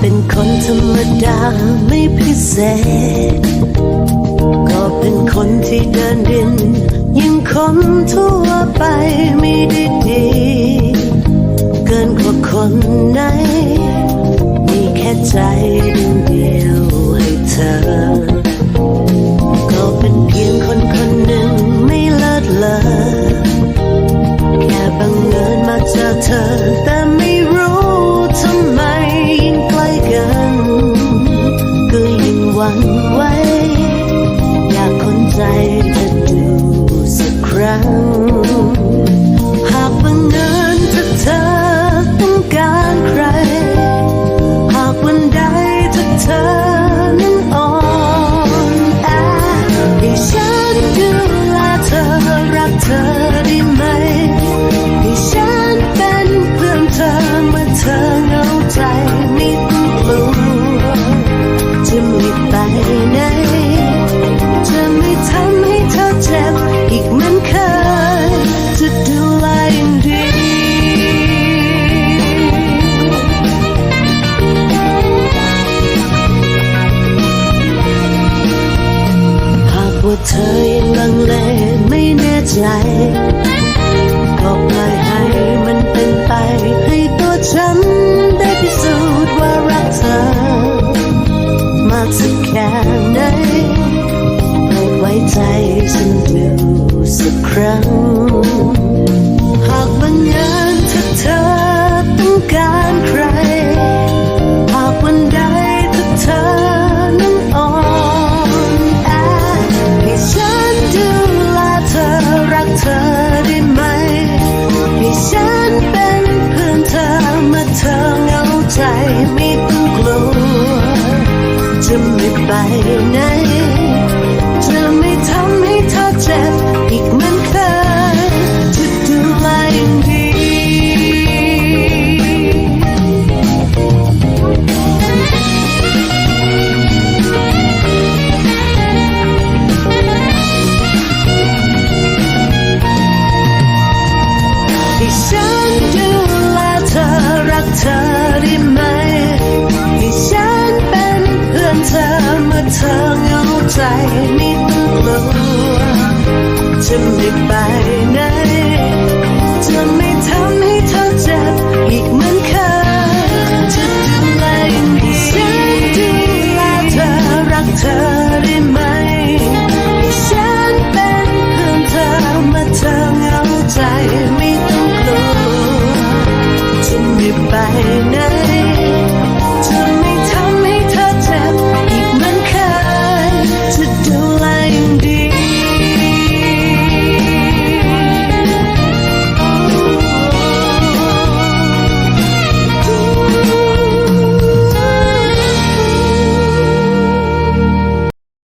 เป็นคนธรรมดาไม่พิเศษ ก็เป็นคนที่เดินดิน ยังคนทั่วไปไม่ได้ดี เกินกว่าคนไหน มีแค่ใจดวงเดียวให้เธอ ลังเลไม่แน่ใจก็ปล่อยให้มันเป็นไปให้ตัวฉันได้พิสูจน์ว่ารักเธอ มากสักแค่ไหนโปรดไว้ใจฉันดูสักครั้ง ใจไม่ต้องกลัว จะไม่ไปไหน จะไม่ทำให้เธอเจ็บอีกเหมือนเคยจะดูแลอย่างดี ให้ฉันดูแลเธอรักเธอ ม่ต้องกลัวจะไม่ไปไหนจะไม่ทำให้เธอเจ็บอีกเหมือนเคยจะดูแลอย่างดีฉันดูแลเธอรักเธอได้ไหมให้ฉันเป็นเพื่อนเธอมาเธอเหงาใจไม่ต้องกลัวจะไม่ไปไหน